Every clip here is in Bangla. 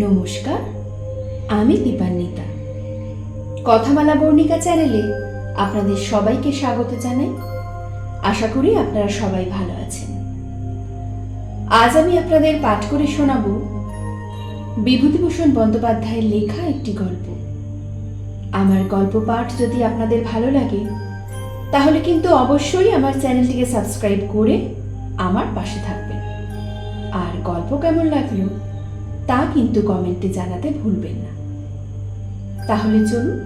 নমস্কার, আমি দীপান্বিতা। কথামালা বর্ণিকা চ্যানেলে আপনাদের সবাইকে স্বাগত জানাই। আশা করি আপনারা সবাই ভালো আছেন। আজ আমি আপনাদের পাঠ করে শোনাব বিভূতিভূষণ বন্দ্যোপাধ্যায়ের লেখা একটি গল্প। আমার গল্প পাঠ যদি আপনাদের ভালো লাগে, তাহলে কিন্তু অবশ্যই আমার চ্যানেলটিকে সাবস্ক্রাইব করে আমার পাশে থাকবেন। আর গল্প কেমন লাগল তা কিন্তু কমেন্টে জানাতে ভুলবেন না। তাহলে চলুন,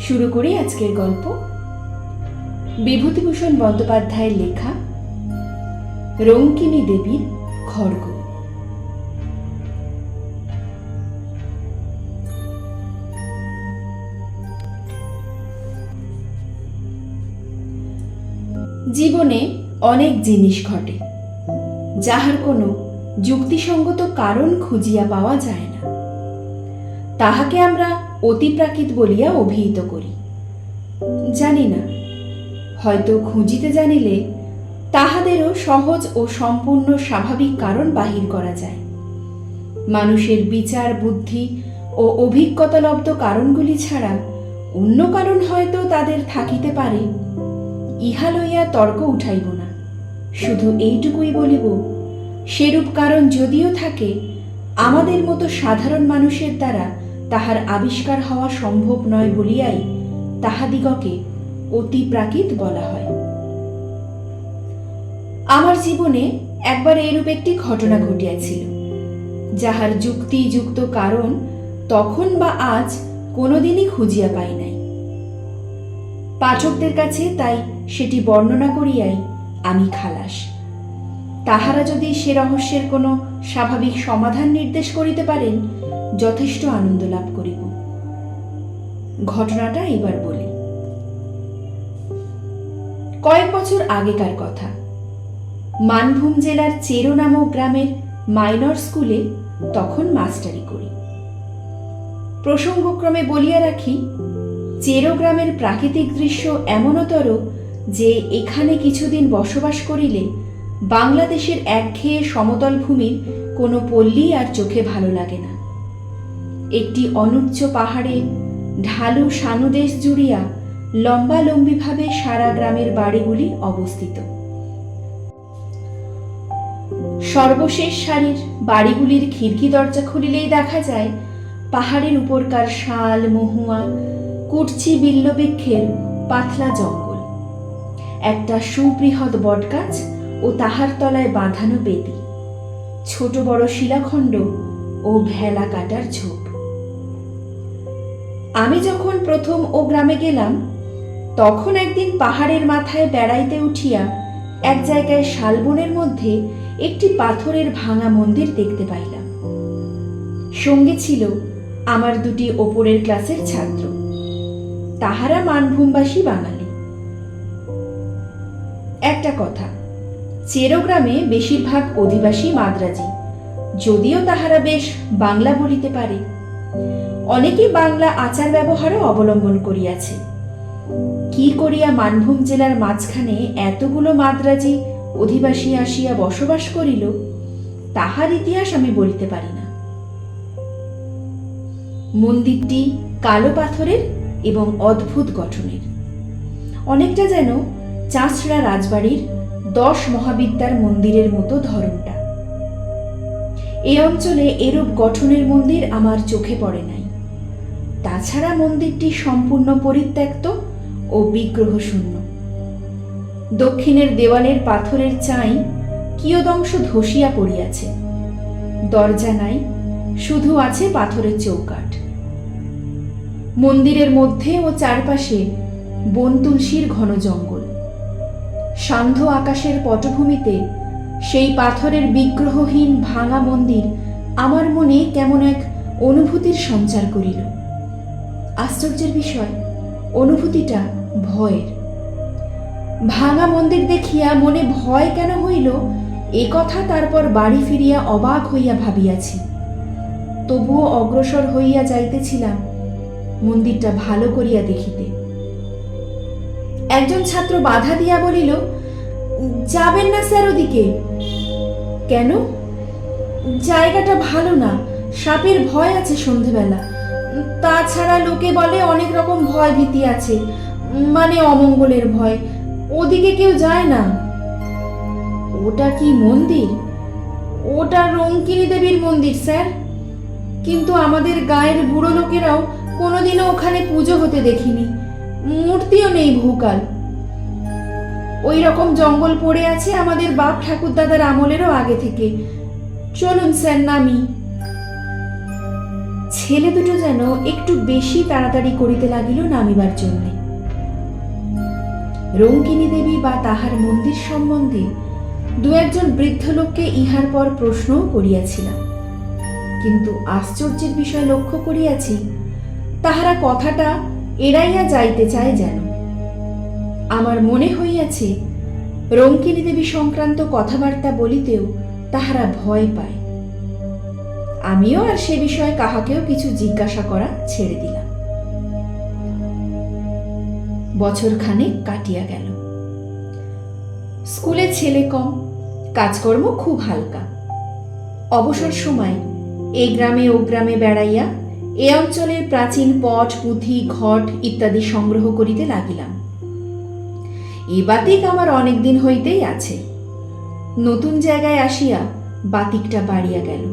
শুরু করি আজকের গল্প। বিভূতিভূষণ বন্দ্যোপাধ্যায়ের লেখা রঙ্কিনী দেবীর খড়গ। জীবনে অনেক জিনিস ঘটে, যাহার কোনো যুক্তিসঙ্গত কারণ খুঁজিয়া পাওয়া যায় না। তাহাকে আমরা অতিপ্রাকৃত বলিয়া অভিহিত করি। জানি না, হয়তো খুঁজিতে জানিলে তাহাদেরও সহজ ও সম্পূর্ণ স্বাভাবিক কারণ বাহির করা যায়। মানুষের বিচার, বুদ্ধি ও অভিজ্ঞতালব্ধ কারণগুলি ছাড়া অন্য কারণ হয়তো তাদের থাকিতে পারে, ইহা লইয়া তর্ক উঠাইব না। শুধু এইটুকুই বলিব সেরূপ কারণ যদিও থাকে, আমাদের মতো সাধারণ মানুষের দ্বারা তাহার আবিষ্কার হওয়া সম্ভব নয় বলিয়াই তাহাদিগকে অতি প্রাকৃত বলা হয়। আমার জীবনে একবার এরূপ একটি ঘটনা ঘটিয়াছিল, যাহার যুক্তিযুক্ত কারণ তখন বা আজ কোনোদিনই খুঁজিয়া পাই নাই। পাঠকদের কাছে তাই সেটি বর্ণনা করিয়াই আমি খালাস। তাহারা যদি সে রহস্যের কোনো স্বাভাবিক সমাধান নির্দেশ করিতে পারেন, যথেষ্ট আনন্দ লাভ করিব। ঘটনাটা এবার বলি। কয়েক বছর আগেকার কথা। মানভূম জেলার চেরো নামক গ্রামের মাইনর স্কুলে তখন মাস্টারি করি। প্রসঙ্গক্রমে বলিয়া রাখি, চেরো গ্রামের প্রাকৃতিক দৃশ্য এমনতর যে এখানে কিছুদিন বসবাস করিলে বাংলাদেশের একঘেয়ে সমতল ভূমির কোনো পল্লী আর চোখে ভালো লাগে না। একটি অনুচ্চ পাহাড়ে ঢালু সানুদেশ জুড়িয়া লম্বালম্বিভাবে সারা গ্রামের বাড়িগুলি অবস্থিত। সর্বশেষ সারির বাড়িগুলির খিড়কি দরজা খুলিলেই দেখা যায়, পাহাড়ের উপরকার শাল, মহুয়া, কুটচি বিল্লবৃক্ষের পাতলা জঙ্গল। একটা সুবৃহৎ বটগাছ ও তাহার তলায় বাঁধানো বেদি, ছোট বড় শিলাখণ্ড ও ভেলা কাটার ঝোপ। আমি যখন প্রথম ও গ্রামে গেলাম, তখন একদিন পাহাড়ের মাথায় বেড়াইতে উঠিয়া এক জায়গায় শালবনের মধ্যে একটি পাথরের ভাঙা মন্দির দেখতে পাইলাম। সঙ্গে ছিল আমার দুটি ওপরের ক্লাসের ছাত্র। তাহারা মানভূমবাসী বাঙালি। একটা কথা চেরোগ্রামে বেশিরভাগ অধিবাসী মাদ্রাজি। যদিও তাহারা বেশ বাংলা বলিতে পারে। অনেকে বাংলা আচার ব্যবহারও অবলম্বন করিয়াছে। কি করিয়া মানভূম জেলার মাঝখানে এতগুলো মাদ্রাজি অধিবাসী আসিয়া বসবাস করিল, তাহার ইতিহাস আমি বলিতে পারি না। মন্দিরটি কালো পাথরের এবং অদ্ভুত গঠনের। অনেকটা যেন চাঁচড়া রাজবাড়ির দশ মহাবিদ্যার মন্দিরের মতো ধরনটা। এ অঞ্চলে এরূপ গঠনের মন্দির আমার চোখে পড়ে নাই। তাছাড়া মন্দিরটি সম্পূর্ণ পরিত্যক্ত ও বিগ্রহ শূন্য দক্ষিণের দেওয়ালের পাথরের চাই কিয়দংশ ধসিয়া পড়িয়াছে। দরজা নাই, শুধু আছে পাথরের চৌকাঠ। মন্দিরের মধ্যে ও চারপাশে বন তুলসীর ঘন জঙ্গল। সান্ধ্য আকাশের পটভূমিতে, সেই পাথরের বিগ্রহহীন ভাঙা মন্দির আমার মনে কেমন এক অনুভূতির সঞ্চার করিল। আশ্চর্যের বিষয়, অনুভূতিটা ভয়ের। ভাঙা মন্দির দেখিয়া মনে ভয় কেন হইল, এ কথা তারপর বাড়ি ফিরিয়া অবাক হইয়া ভাবিয়াছি। তবুও অগ্রসর হইয়া যাইতেছিলাম, মন্দিরটা ভালো করিয়া দেখিতে। একজন ছাত্র বাধা দিয়া বলিল, যাবেন না স্যার ওদিকে। কেন? জায়গাটা ভালো না, সাপের ভয় আছে সন্ধেবেলা। তাছাড়া লোকে বলে অনেক রকম ভয় ভীতি আছে মানে অমঙ্গলের ভয়। ওদিকে কেউ যায় না। ওটা কি মন্দির? ওটা রঙ্কিনী দেবীর মন্দির, স্যার। কিন্তু আমাদের গায়ের বুড়ো লোকেরাও কোনোদিনও ওখানে পুজো হতে দেখিনি। মূর্তিও নেই বহুকাল ওই রকম জঙ্গল পড়ে আছে আমাদের বাপ ঠাকুর দাদার আমলেরও আগে থেকে। চলুন স্যার, নামি। ছেলে দুটো যেন একটু বেশি তাড়াতাড়ি করিতে লাগিল নামিবার জন্যে। রঙ্কিনী দেবী বা তাহার মন্দির সম্বন্ধে দু একজন বৃদ্ধ লোককে ইহার পর প্রশ্নও করিয়াছিলাম। কিন্তু আশ্চর্যের বিষয় লক্ষ্য করিয়াছি, তাহারা কথাটা এড়াইয়া যাইতে চায় যেন। আমার মনে হইয়াছে রঙ্কিনী দেবী সংক্রান্ত কথাবার্তা বলিতেও তাহারা ভয় পায়। আমিও আর সে বিষয়ে কাহাকেও কিছু জিজ্ঞাসা করা ছেড়ে দিলাম। বছরখানেক কাটিয়া গেল। স্কুলে ছেলে কম, কাজকর্ম খুব হালকা। অবসর সময় এই গ্রামে ও গ্রামে বেড়াইয়া এ অঞ্চলের প্রাচীন পট, পুঁথি, ঘট ইত্যাদি সংগ্রহ করিতে লাগিলাম। এ বাতিক আমার অনেক দিন হইতেই আছে। নতুন জায়গায় আসিয়া বাতিকটা বাড়িয়া গেল।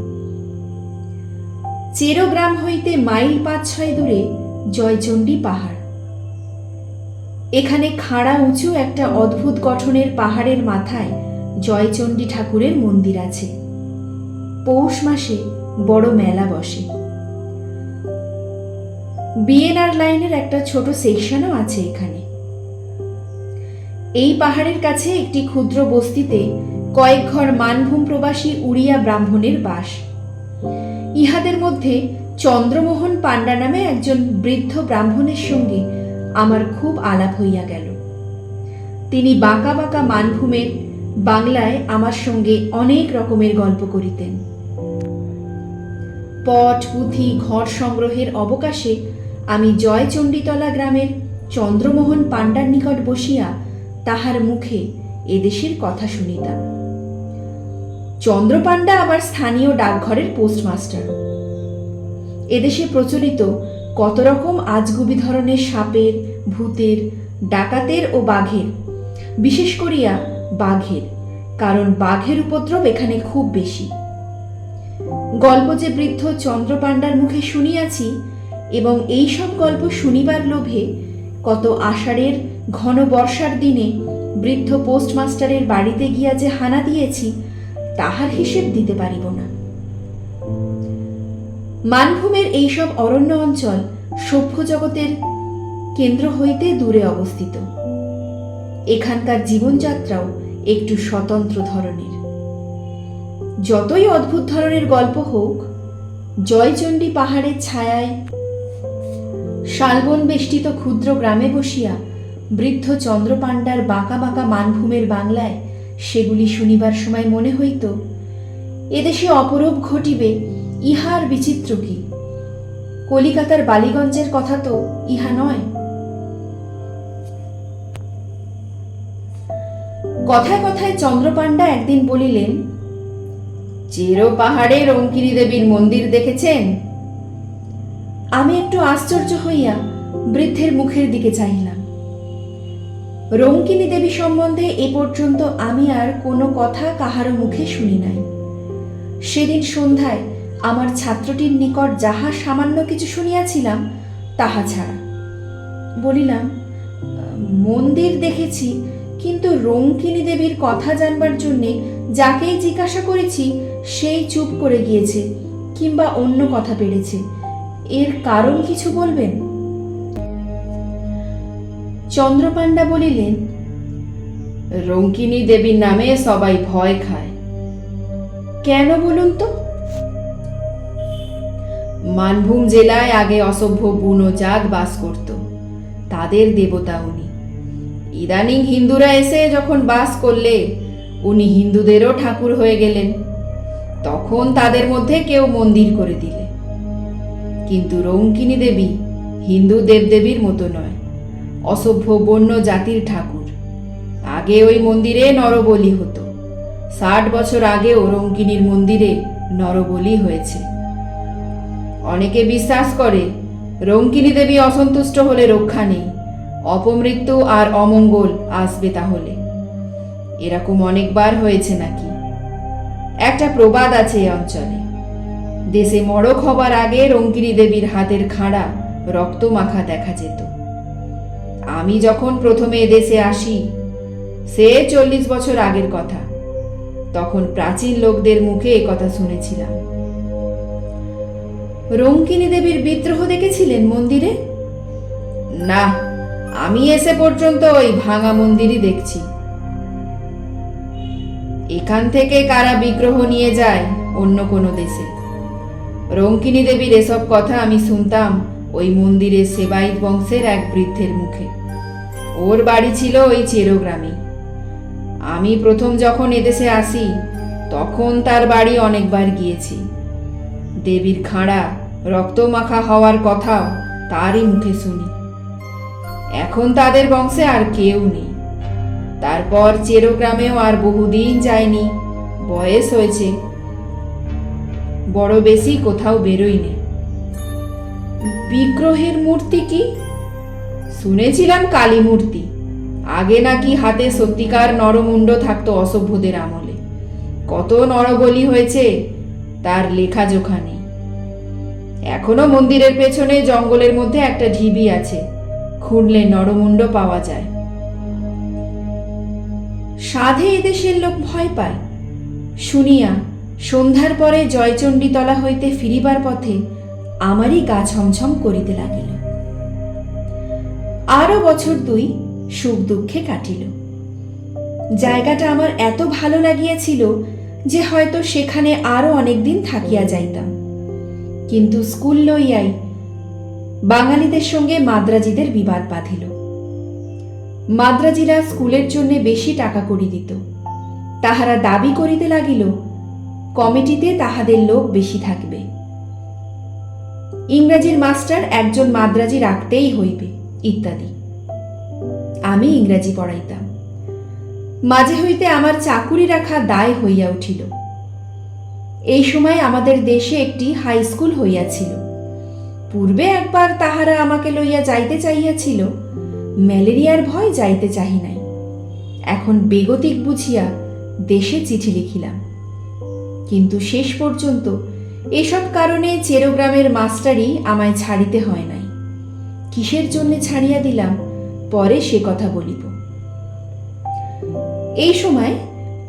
চেরো গ্রাম হইতে মাইল পাঁচ ছয় দূরে জয়চণ্ডী পাহাড়। এখানে খাড়া উঁচু একটা অদ্ভুত গঠনের পাহাড়ের মাথায় জয়চণ্ডী ঠাকুরের মন্দির আছে। পৌষ মাসে বড় মেলা বসে। বিএনআর লাইনের একটা ছোট সেকশনও আছে এখানে। এই পাহাড়ের কাছে একটি ক্ষুদ্র বস্তিতে কয়েক ঘর মানভূম প্রবাসী উড়িয়া ব্রাহ্মণের বাস। ইহাদের মধ্যে চন্দ্রমোহন পাণ্ডা নামে একজন বৃদ্ধ ব্রাহ্মণের সঙ্গে আমার খুব আলাপ হইয়া গেল। তিনি বাঁকা বাঁকা মানভূমের বাংলায় আমার সঙ্গে অনেক রকমের গল্প করিতেন। পট, পুঁথি, ঘর সংগ্রহের অবকাশে আমি জয়চণ্ডীতলা গ্রামের চন্দ্রমোহন পাণ্ডার নিকট বসিয়া তাহার মুখে এদেশের কথা শুনিতাম। চন্দ্রপাণ্ডা আবার স্থানীয় ডাকঘরের পোস্টমাস্টার। এদেশে প্রচলিত কত রকম আজগুবি ধরনের সাপের, ভূতের, ডাকাতের ও বাঘের, বিশেষ করিয়া বাঘের, কারণ বাঘের উপদ্রব এখানে খুব বেশি। গল্প যে বৃদ্ধ চন্দ্রপাণ্ডার মুখে শুনিয়াছি এবং এই সব গল্প শুনিবার লোভে কত আষাঢ়ের ঘন বর্ষার দিনে বৃদ্ধ পোস্টমাস্টারের বাড়িতে গিয়া যে হানা দিয়েছি, তাহার হিসেব দিতে পারিব না। মানভূমের এইসব অরণ্য অঞ্চল সভ্য জগতের কেন্দ্র হইতে দূরে অবস্থিত। এখানকার জীবনযাত্রাও একটু স্বতন্ত্র ধরনের। যতই অদ্ভুত ধরনের গল্প হোক, জয়চণ্ডী পাহাড়ের ছায়ায় শালবন বেষ্টিত ক্ষুদ্র গ্রামে বসিয়া বৃদ্ধ চন্দ্রপাণ্ডার বাঁকা বাঁকা মানভূমের বাংলায় সেগুলি শুনিবার সময় মনে হইত, এদেশে অপরূপ ঘটিবে, ইহার বিচিত্র কি? কলিকাতার বালিগঞ্জের কথা তো ইহা নয়। কথায় কথায় চন্দ্রপাণ্ডা একদিন বলিলেন চেরো পাহাড়ে রঙ্কিনী দেবীর মন্দির দেখেছেন? আমি একটু আশ্চর্য হইয়া বৃদ্ধের মুখের দিকে চাইলাম রঙ্কিনী দেবী সম্বন্ধে এ পর্যন্ত আমি আর কোনো কথা কাহারও মুখে শুনি নাই। সেদিন সন্ধ্যায় আমার ছাত্রটির নিকট যাহা সামান্য কিছু শুনিয়াছিলাম, তাহা ছাড়া। বলিলাম, মন্দির দেখেছি, কিন্তু রঙ্কিনী দেবীর কথা জানবার জন্যে যাকেই জিজ্ঞাসা করেছি, সেই চুপ করে গিয়েছে কিংবা অন্য কথা পেরেছে। এর কারণ কিছু বলবেন? চন্দ্রপাণ্ডা বলিলেন, রঙ্কিনী দেবীর নামে সবাই ভয় খায়। কেন বলুন তো? মানভূম জেলায় আগে অসভ্য বুনো জাত বাস করত, তাদের দেবতা উনি। ইদানিং হিন্দুরা এসে যখন বাস করলে, উনি হিন্দুদেরও ঠাকুর হয়ে গেলেন। তখন তাদের মধ্যে কেউ মন্দির করে দিলে। কিন্তু রঙ্কিনী দেবী হিন্দু দেবদেবীর মতো নয়, অসভ্য বন্য জাতির ঠাকুর। আগে ওই মন্দিরে নরবলি হতো। ষাট বছর আগেও রঙ্কিনীর মন্দিরে নরবলি হয়েছে। অনেকে বিশ্বাস করে রঙ্কিনী দেবী অসন্তুষ্ট হলে রক্ষা নেই, অপমৃত্যু আর অমঙ্গল আসবে তাহলে। এরকম অনেকবার হয়েছে নাকি? একটা প্রবাদ আছে এই অঞ্চলে। দেশে মড়ক হবার আগে রঙ্কিনী দেবীর হাতের খাড়া রক্ত মাখা দেখা যেত। আমি যখন প্রথমে এদেশে আসি, সে চল্লিশ বছর আগের কথা। তখন প্রাচীন লোকদের মুখে এ কথা শুনেছিলাম। রঙ্কিনী দেবীর বিদ্রোহ দেখেছিলেন মন্দিরে? না, আমি এসে পর্যন্ত ওই ভাঙা মন্দিরই দেখছি। এখান থেকে কারা বিগ্রহ নিয়ে যায় অন্য কোনো দেশে? রঙ্কিনী দেবীর এসব কথা আমি শুনতাম ওই মন্দিরের সেবাইত বংশের এক বৃদ্ধের মুখে। ওর বাড়ি ছিল ওই চেরোগ্রামে। আমি প্রথম যখন এদেশে আসি, তখন তার বাড়ি অনেকবার গিয়েছি। দেবীর খাঁড়া রক্তমাখা হওয়ার কথাও তারই মুখে শুনি। এখন তাদের বংশে আর কেউ নেই। তারপর চেরোগ্রামেও আর বহুদিন যায়নি। বয়স হয়েছে বড় বেশি কোথাও বেরোয়নি। বিগ্রহের মূর্তি কি? শুনেছিলাম কালী মূর্তি। আগে নাকি হাতে সত্যিকার নরমুণ্ড থাকতো অসভ্যদের আমলে। কত নরবলি হয়েছে, তার লেখাজোখা নেই। এখনও মন্দিরের পেছনে জঙ্গলের মধ্যে একটা ঢিবি আছে, খুঁড়লে নরমুণ্ড পাওয়া যায়। সাধে এদেশের লোক ভয় পায়। শুনিয়া সন্ধ্যার পরে জয়চণ্ডীতলা হইতে ফিরিবার পথে আমারই গা ছমছম করিতে লাগিল। আরও বছর দুই সুখ দুঃখে কাটিল। জায়গাটা আমার এত ভালো লাগিয়াছিল যে হয়তো সেখানে আরও অনেকদিন থাকিয়া যাইতাম। কিন্তু স্কুল লইয়াই বাঙালিদের সঙ্গে মাদ্রাজিদের বিবাদ বাঁধিল। মাদ্রাজিরা স্কুলের জন্য বেশি টাকা করি দিত। তাহারা দাবি করিতে লাগিল কমিটিতে তাহাদের লোক বেশি থাকবে। ইংরাজির মাস্টার একজন মাদ্রাজি রাখতেই হইবে, ইত্যাদি। আমি ইংরাজি পড়াইতাম। মাঝে হইতে আমার চাকুরি রাখা দায় হইয়া উঠিল। এই সময় আমাদের দেশে একটি হাই স্কুল হইয়াছিল। পূর্বে একবার তাহারা আমাকে লইয়া যাইতে চাহিয়াছিল, ম্যালেরিয়ার ভয় যাইতে চাহি নাই। এখন বেগতিক বুঝিয়া দেশে চিঠি লিখিলাম। কিন্তু শেষ পর্যন্ত এসব কারণে চেরোগ্রামের মাস্টারই আমায় ছাড়িতে হয় নাই। কিসের জন্য ছাড়িয়া দিলাম? পরে সে কথা বলিব। এই সময়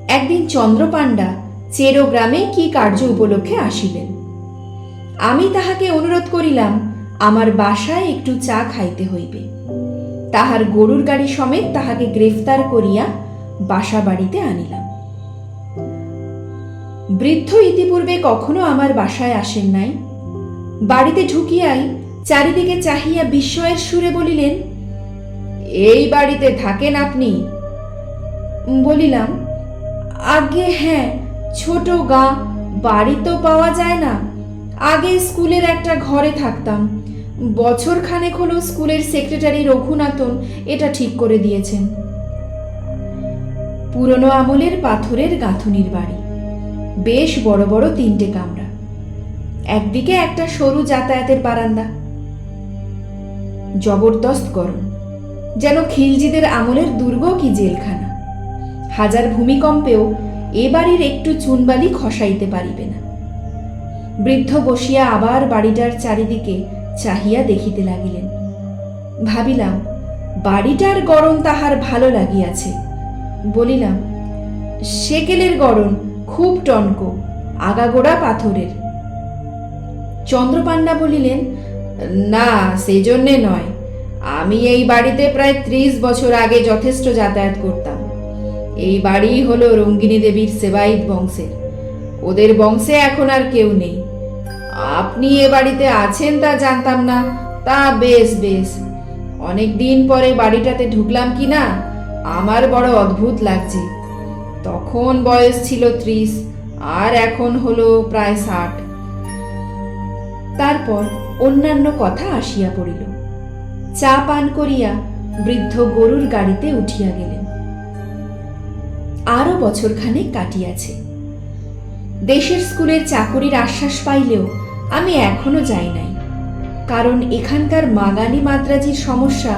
একদিন চন্দ্রপাণ্ডা চেরোগ্রামে কি কার্য উপলক্ষে আসিলেন? আমি তাহাকে অনুরোধ করিলাম, আমার বাসায় একটু চা খাইতে হইবে। তাহার গরুর গাড়ি সমেত তাহাকে গ্রেফতার করিয়া বাসা বাড়িতে আনিলাম। বৃদ্ধ ইতিপূর্বে কখনো আমার বাসায় আসেন নাই। বাড়িতে ঢুকিয়াই চারিদিকে চাহিয়া বিস্ময়ের সুরে বলিলেন, এই বাড়িতে থাকেন আপনি? বলিলাম, আগে হ্যাঁ ছোট গা, বাড়ি তো পাওয়া যায় না। আগে স্কুলের একটা ঘরে থাকতাম। বছর খানেক হলো স্কুলের সেক্রেটারি রঘুনাথন এটা ঠিক করে দিয়েছেন। পুরনো আমলের পাথরের গাঁথুনির বাড়ি। বেশ বড় বড় তিনটে কামরা। একদিকে একটা সরু যাতায়াতের বারান্দা। জবরদস্ত গরম। যেন খিলজিদের আমলের দুর্গ কি জেলখানা। হাজার ভূমিকম্পেও এ বাড়ির একটু চুনবালি খসাইতে পারিবে না। বৃদ্ধ বসিয়া আবার বাড়িটার চারিদিকে চাহিয়া দেখিতে লাগিলেন। ভাবিলাম, বাড়িটার গরম তাহার ভালো লাগিয়াছে। বলিলাম, সেকেলের গরম খুব টনক, আগাগোড়া পাথরের। চন্দ্রপাণ্ডা বলিলেন, না, সেজন্যে নয়। আমি এই বাড়িতে প্রায় ত্রিশ বছর আগে যথেষ্ট যাতায়াত করতাম। এই বাড়ি হলো রঙ্গিনী দেবীর সেবাইত বংশের। ওদের বংশে এখন আর কেউ নেই। আপনি এ বাড়িতে আছেন তা জানতাম না, তা বেশ বেশ। অনেক দিন পরে বাড়িটাতে ঢুকলাম কি না, আমার বড় অদ্ভুত লাগছে। তখন বয়স ছিল ত্রিশ, আর এখন হলো প্রায় ষাট। তারপর অন্যান্য কথা আসিয়া পড়িল। চা পান করিয়া বৃদ্ধ গরুর গাড়িতে উঠিয়া গেলেন। আরও বছরখানেক কাটিয়াছে। দেশের স্কুলের চাকরির আশ্বাস পাইলেও আমি এখনও যাই নাই, কারণ এখানকার মাগানি মাদ্রাজির সমস্যা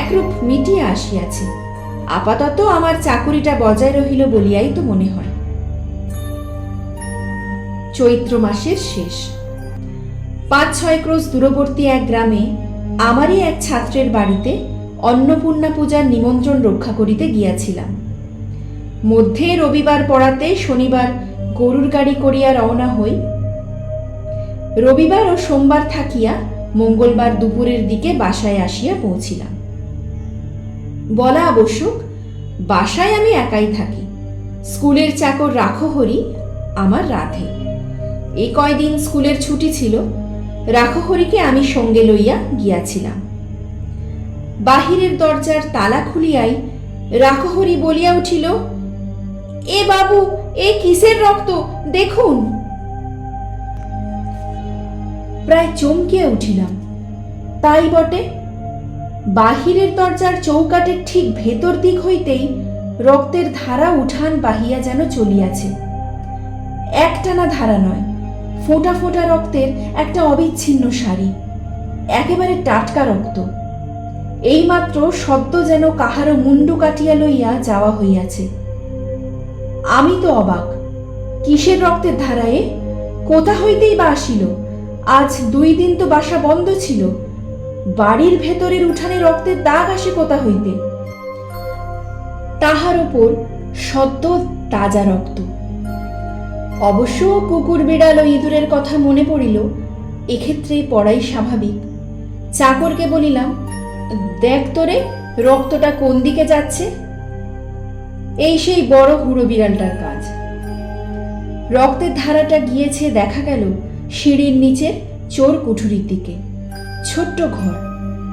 একরূপ মিটিয়ে আসিয়াছে। আপাতত আমার চাকুরিটা বজায় রহিল বলিয়াই তো মনে হয়। চৈত্র মাসের শেষ। পাঁচ ছয় ক্রোশ দূরবর্তী এক গ্রামে আমারই এক ছাত্রের বাড়িতে অন্নপূর্ণা পূজার নিমন্ত্রণ রক্ষা করিতে গিয়াছিলাম। মধ্যে রবিবার পড়াতে শনিবার গরুর গাড়ি করিয়া রওনা হই। রবিবার ও সোমবার থাকিয়া মঙ্গলবার দুপুরের দিকে বাসায় আসিয়া পৌঁছিলাম। বলা আবশ্যক, বাসায় আমি একাই থাকি। স্কুলের চাকর রাখো হরি, আমার রাধে। এই কয়দিন স্কুলের ছুটি ছিল রাখহরিকে আমি সঙ্গে লইয়া গিয়াছিলাম। বাহিরের দরজার তালা খুলিয়াই রাখহরি বলিয়া উঠিল, এ বাবু, এ কিসের রক্ত? দেখুন। প্রায় চমকিয়া উঠিলাম। তাই বটে বাহিরের দরজার চৌকাটের ঠিক ভেতর দিক হইতেই রক্তের ধারা উঠান বাহিয়া যেন চলিয়াছে। একটানা ধারা নয়, ফোঁটা ফোঁটা রক্তের একটা অবিচ্ছিন্ন শাড়ি একেবারে টাটকা রক্ত। এইমাত্র সদ্য যেন কাহারও মুন্ডু কাটিয়া লইয়া যাওয়া হইয়াছে। আমি তো অবাক, কিসের রক্তের ধারায়ে কোথা হইতেই বা আসিল? আজ দুই দিন তো বাসা বন্ধ ছিল বাড়ির ভেতরের উঠানে রক্তের দাগ আসে কোথা হইতে। তাহার ওপর সদ্য তাজা রক্ত। অবশ্য কুকুর বিড়াল ও ইঁদুরের কথা মনে পড়িল, এক্ষেত্রে পড়াই স্বাভাবিক। চাকরকে বলিলাম, দেখ তোরে, রক্তটা কোন দিকে যাচ্ছে? এই সেই বড় হুড়ো বিড়ালটার কাজ। রক্তের ধারাটা গিয়েছে দেখা গেল সিঁড়ির নিচে চোর কুঠুরির দিকে। ছোট্ট ঘর,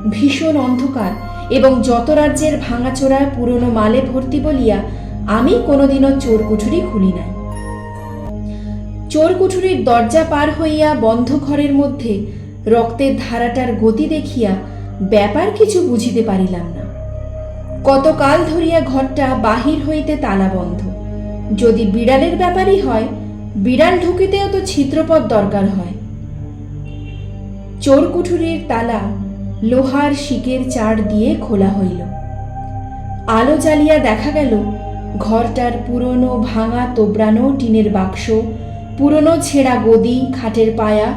ভীষণ অন্ধকার এবং যত রাজ্যের ভাঙাচোরা পুরনো মালে ভর্তি বলিয়া আমি কোনোদিনও চোর কুঠুরি খুলি নাই। চোর কুঠুরির দরজা পার হইয়া বন্ধ ঘরের মধ্যে রক্তের ধারাটার গতি দেখিয়া ব্যাপার কিছু বুঝিতে পারিলাম না। কতকাল ধরিয়া ঘরটা বাহির হইতে তালা বন্ধ। যদি বিড়ালের ব্যাপারই হয়, বিড়াল ঢুকিতেও তো ছিদ্রপথ দরকার হয়। চোর কুঠুরির তালা লোহার শিকের চার দিয়ে খোলা হইল। আলো জ্বালিয়া দেখা গেল, ঘরটার পুরনো ভাঙা তোবড়ানো টিনের বাক্স, পুরনো ছেঁড়া গদি, খাটের পায়া,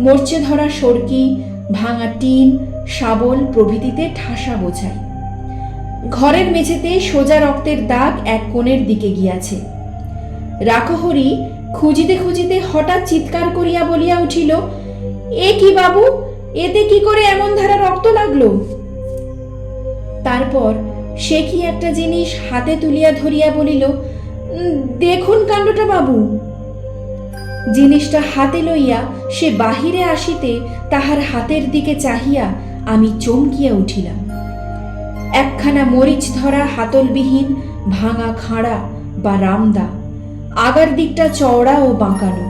মরচে ধরা সরকি, ভাঙা টিন, শাবল প্রভৃতিতে ঠাসা বোঝায় ঘরের মেঝেতে সোজা রক্তের দাগ এক কোণের দিকে গিয়াছে। রাখহরি খুঁজিতে খুঁজিতে হঠাৎ চিৎকার করিয়া বলিয়া উঠিল এ কি বাবু? এতে কি করে এমন ধারা রক্ত লাগল? তারপর সে কি একটা জিনিস হাতে তুলিয়া ধরিয়া বলিল দেখুন কাণ্ডটা বাবু। জিনিসটা হাতে লইয়া সে বাহিরে আসিতে তাহার হাতের দিকে চাহিয়া আমি চমকিয়া উঠিলাম। একখানা মরিচ ধরা হাতলবিহীন, ভাঙা খাঁড়া বা রামদা, আগার দিকটা চওড়া ও বাঁকানো।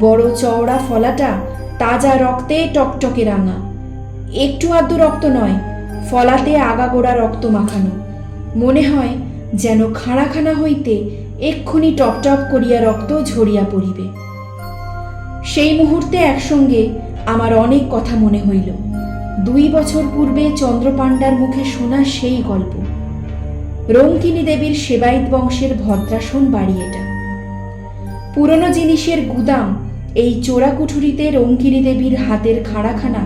বড় চওড়া ফলাটা তাজা রক্তে টকটকে রাঙা। একটু আধটু রক্ত নয়, ফলাতে আগাগোড়া রক্ত মাখানো। মনে হয় যেন খাড়াখানা হইতে এক্ষুনি টপটপ করিয়া রক্ত ঝরিয়া পড়িবে। সেই মুহূর্তে একসঙ্গে আমার অনেক কথা মনে হইল। দুই বছর পূর্বে চন্দ্রপাণ্ডার মুখে শোনা সেই গল্প। রঙ্কিনী দেবীর সেবায়িত বংশের ভদ্রাসন বাড়ি এটা। পুরনো জিনিসের গুদাম এই চোরা কুঠুরিতে রঙ্কিনী দেবীর হাতের খাড়াখানা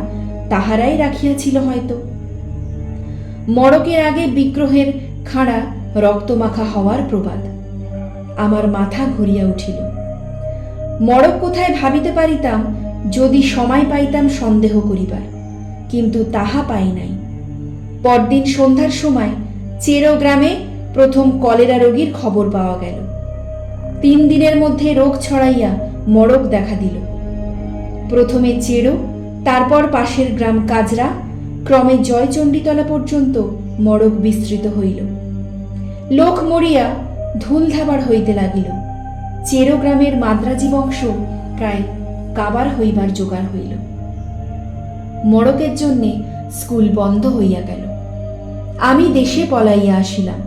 তাহারাই রাখিয়াছিল হয়তো। মড়কের আগে বিগ্রহের খাড়া রক্তমাখা হওয়ার প্রবাদ আমার মাথা ঘুরিয়া উঠিল। মড়ক কোথায় ভাবিতে পারিতাম যদি সময় পাইতাম সন্দেহ করিবার, কিন্তু তাহা পাই নাই। পরদিন সন্ধ্যার সময় চেরো গ্রামে প্রথম কলেরা রোগীর খবর পাওয়া গেল। তিন দিনের মধ্যে রোগ ছড়াইয়া মড়ক দেখা দিল। প্রথমে চেরো তারপর পাশের গ্রাম কাজরা, ক্রমে জয়চণ্ডীতলা পর্যন্ত মড়ক বিস্তৃত হইল। লোক মরিয়া ধুলধাবার হইতে লাগিল। চেরো গ্রামের মাদ্রাজি বংশ প্রায় কাবার হইবার জোগাড় হইল। মড়কের জন্যে স্কুল বন্ধ হইয়া গেল। আমি দেশে পলাইয়া আসিলাম,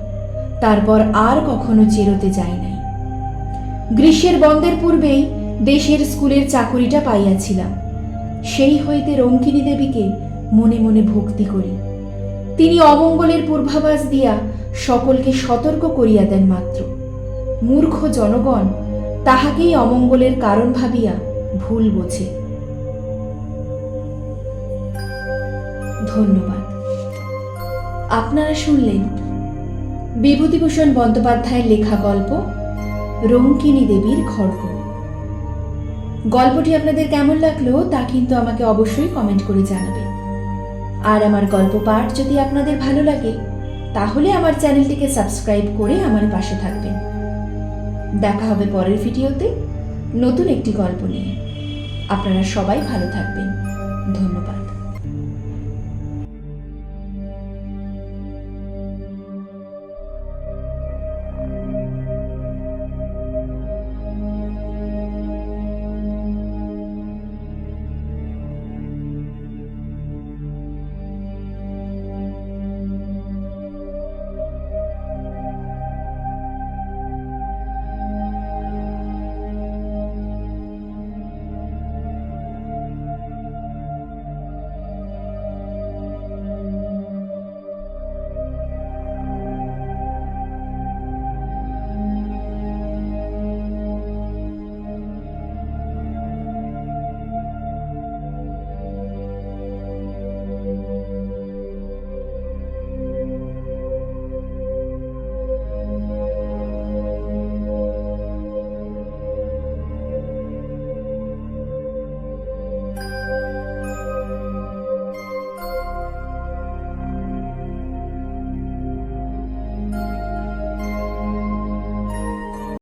তারপর আর কখনো চেরোতে যাই নাই। গ্রীষ্মের বন্ধের পূর্বেই দেশের স্কুলের চাকুরিটা পাইয়াছিলাম। সেই হইতে রঙ্কিনী দেবীকে মনে মনে ভক্তি করি। তিনি অমঙ্গলের পূর্বাভাস দিয়া সকলকে সতর্ক করিয়া দেন মাত্র। মূর্খ জনগণ তাহাকেই অমঙ্গলের কারণ ভাবিয়া ভুল বোঝে। ধন্যবাদ। আপনারা শুনলেন বিভূতিভূষণ বন্দ্যোপাধ্যায়ের লেখা গল্প রঙ্কিনী দেবীর খড়গ গল্পটি আপনাদের কেমন লাগল তা কিন্তু আমাকে অবশ্যই কমেন্ট করে জানাবেন আর আমার গল্প পাঠ যদি আপনাদের ভালো লাগে, তাহলে আমার চ্যানেলটিকে সাবস্ক্রাইব করে আমার পাশে থাকবেন। দেখা হবে পরের ভিডিওতে নতুন একটি গল্প নিয়ে। আপনারা সবাই ভালো থাকবেন। ধন্যবাদ।